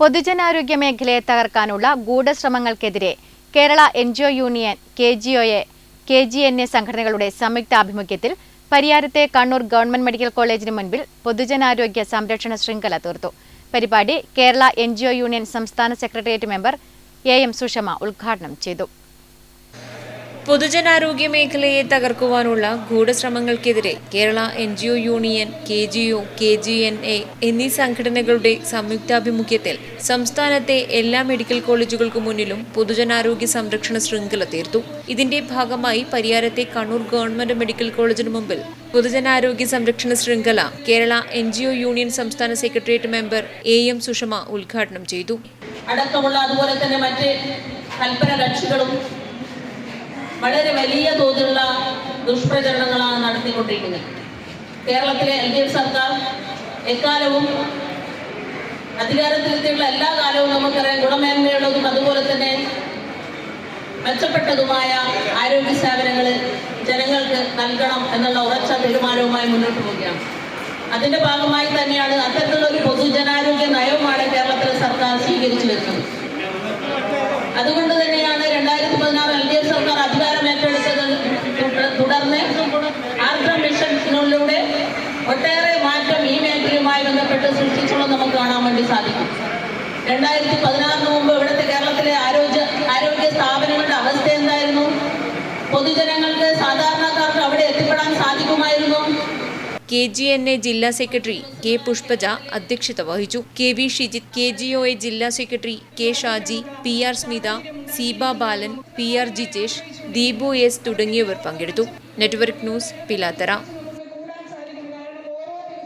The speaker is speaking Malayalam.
പൊതുജനാരോഗ്യ മേഖലയെ തകർക്കാനുള്ള ഗൂഢശ്രമങ്ങൾക്കെതിരെ Kerala N G O union K G ഒയെ K G N A സംഘടനകളുടെ സംയുക്താഭിമുഖ്യത്തിൽ പരിയാരത്തെ കണ്ണൂർ ഗവൺമെന്റ് മെഡിക്കൽ കോളേജിന് മുൻപിൽ പൊതുജനാരോഗ്യ സംരക്ഷണ ശൃംഖല തീർത്തു പരിപാടി കേരള എൻ യൂണിയൻ സംസ്ഥാന secretariat member A M Sushama ഉദ്ഘാടനം ചെയ്തു. പൊതുജനാരോഗ്യ മേഖലയെ തകർക്കുവാനുള്ള ഗൂഢശ്രമങ്ങൾക്കെതിരെ Kerala N G O union K G O K G N A എന്നീ സംഘടനകളുടെ സംയുക്താഭിമുഖ്യത്തിൽ സംസ്ഥാനത്തെ എല്ലാ മെഡിക്കൽ കോളേജുകൾക്ക് മുന്നിലും പൊതുജനാരോഗ്യ സംരക്ഷണ ശൃംഖല തീർത്തു. ഇതിന്റെ ഭാഗമായി പരിയാരത്തെ കണ്ണൂർ ഗവൺമെന്റ് മെഡിക്കൽ കോളേജിന് മുമ്പിൽ പൊതുജനാരോഗ്യ സംരക്ഷണ ശൃംഖല Kerala N G O union സംസ്ഥാന secretariat member A M Sushama ഉദ്ഘാടനം ചെയ്തു. അടക്കമുള്ള അതുപോലെ തന്നെ മറ്റ് കൽപ്പന കക്ഷികളും വളരെ വലിയ തോതിലുള്ള ദുഷ്പ്രചരണങ്ങളാണ് നടത്തിക്കൊണ്ടിരിക്കുന്നത്. കേരളത്തിലെ എൽ ഡി എഫ് സർക്കാർ എക്കാലവും അധികാരത്തിലെത്തിയുള്ള എല്ലാ കാലവും നമുക്കറിയാം ഗുണമേന്മയുള്ളതും അതുപോലെ തന്നെ മെച്ചപ്പെട്ടതുമായ ആരോഗ്യ സേവനങ്ങൾ ജനങ്ങൾക്ക് നൽകണം എന്നുള്ള ഉറച്ച തീരുമാനവുമായി മുന്നോട്ട് പോവുകയാണ്. അതിന്റെ ഭാഗമായി തന്നെയാണ് അത്തരത്തിലുള്ള ഒരു പൊതുജനാരോഗ്യ നയവുമാണ് കേരളത്തിലെ സർക്കാർ സ്വീകരിച്ചു വരുന്നത് അതുകൊണ്ട് തന്നെയാണ് രണ്ടായിരത്തി പതിനാറ് എൽ ഡി എഫ് സർക്കാർ അധികാരം ഏറ്റെടുത്തത് തുട- തുടർന്ന് ആർദ്ര മിഷനിലൂടെ ഒട്ടേറെ മാറ്റം ഈ മേഖലയുമായി ബന്ധപ്പെട്ട് സൃഷ്ടിച്ചുള്ളത് നമുക്ക് കാണാൻ വേണ്ടി സാധിക്കും. രണ്ടായിരത്തി പതിനാറിന് മുമ്പ് ഇവിടുത്തെ കേരളത്തിലെ ആരോഗ്യ ആരോഗ്യ സ്ഥാപനങ്ങളുടെ അവസ്ഥ എന്തായിരുന്നു? പൊതുജനങ്ങൾക്ക് സാധാരണക്കാർക്ക് അവിടെ എത്തിപ്പെടാൻ സാധിക്കുമായിരുന്നു. കെ ജി എൻ എ ജില്ലാ സെക്രട്ടറി കെ പുഷ്പജ അധ്യക്ഷത വഹിച്ചു. K V Shijith K G O A ജില്ലാ secretary K Shaji P R Smitha Seeba Balan P R Jijesh Deepu S തുടങ്ങിയവർ പങ്കെടുത്തു. Network news Pilathara.